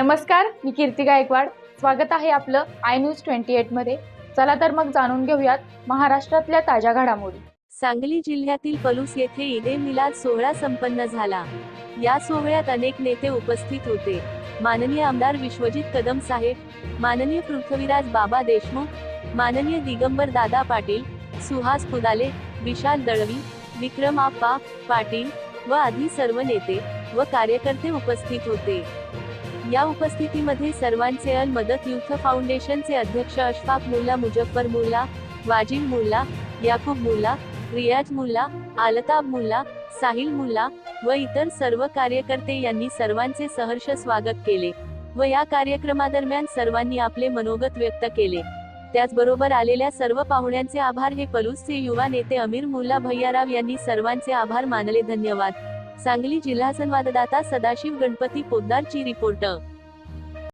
नमस्कार मी कीर्ती गायकवाड. स्वागत आहे आपलं आय न्यूज ट्वेंटी एटमध्ये. चला तर मग जाणून घेऊयात महाराष्ट्रातल्या ताज्या घडामोडी. सांगली जिल्ह्यातील पलूस येथे ईदे मिलाद सोहळा संपन्न झाला. या सोहळ्यात अनेक नेते उपस्थित होते. माननीय आमदार विश्वजित कदम साहेब माननीय पृथ्वीराज बाबा देशमुख माननीय दिगंबर दादा पाटील सुहास पुदाले विशाल दळवी विक्रम आप्पा पाटील व आदी सर्व नेते व कार्यकर्ते उपस्थित होते. या उपस्थितीमध्ये सर्वांचे अल मदत युथ फाउंडेशनचे अध्यक्ष अशफाक मुल्ला मुजफ्फर मुल्ला वाजिम मुल्ला याकूब मुल्ला रियाज मुल्ला आलताब मुल्ला साहिल मुल्ला व इतर सर्व कार्यकर्ते यांनी सर्वांचे सहर्ष स्वागत केले व या कार्यक्रमादरम्यान सर्वांनी आपले मनोगत व्यक्त केले. त्याचबरोबर आलेल्या सर्व पाहुण्यांचे आभार हे पलूसचे युवा नेते अमीर मुल्ला भैयाराव यांनी सर्वांचे आभार मानले. धन्यवाद. सांगली जिल्हा संवाददाता सदाशिव गणपती पोद्दारची रिपोर्ट.